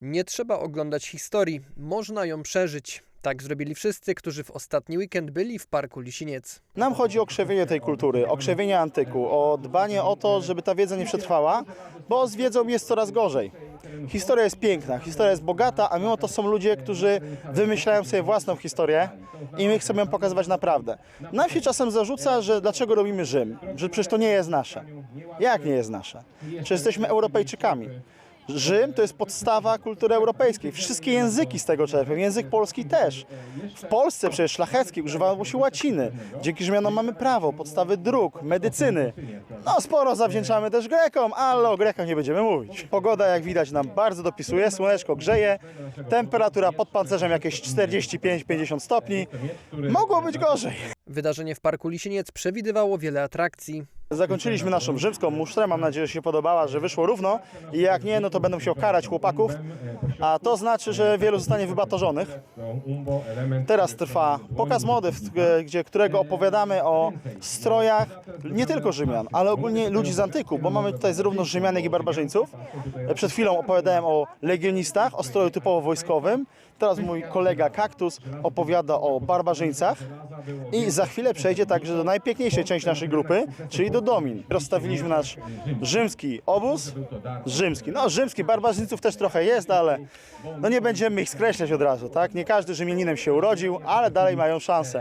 Nie trzeba oglądać historii, można ją przeżyć. Tak zrobili wszyscy, którzy w ostatni weekend byli w Parku Lisiniec. Nam chodzi o krzewienie tej kultury, o krzewienie antyku, o dbanie o to, żeby ta wiedza nie przetrwała, bo z wiedzą jest coraz gorzej. Historia jest piękna, historia jest bogata, a mimo to są ludzie, którzy wymyślają sobie własną historię i my chcemy ją pokazywać naprawdę. Nam się czasem zarzuca, że dlaczego robimy Rzym, że przecież to nie jest nasze. Jak nie jest nasze? Czy jesteśmy Europejczykami? Rzym to jest podstawa kultury europejskiej. Wszystkie języki z tego czerpią, język polski też. W Polsce przecież szlachecki używało się łaciny. Dzięki Rzymianom mamy prawo, podstawy dróg, medycyny. No sporo zawdzięczamy też Grekom, ale o Grekach nie będziemy mówić. Pogoda jak widać nam bardzo dopisuje, słoneczko grzeje, temperatura pod pancerzem jakieś 45-50 stopni. Mogło być gorzej. Wydarzenie w Parku Lisiniec przewidywało wiele atrakcji. Zakończyliśmy naszą rzymską musztrę. Mam nadzieję, że się podobała, że wyszło równo. I jak nie, no to będą się karać chłopaków. A to znaczy, że wielu zostanie wybatorzonych. Teraz trwa pokaz mody, gdzie, którego opowiadamy o strojach nie tylko Rzymian, ale ogólnie ludzi z antyku, bo mamy tutaj zarówno Rzymian, jak i barbarzyńców. Przed chwilą opowiadałem o legionistach, o stroju typowo wojskowym. Teraz mój kolega Kaktus opowiada o barbarzyńcach. I za chwilę przejdzie także do najpiękniejszej części naszej grupy, czyli do Domin. Rozstawiliśmy nasz rzymski obóz. Rzymski. No, rzymski barbarzyńców też trochę jest, ale no nie będziemy ich skreślać od razu, tak? Nie każdy Rzymianinem się urodził, ale dalej mają szansę.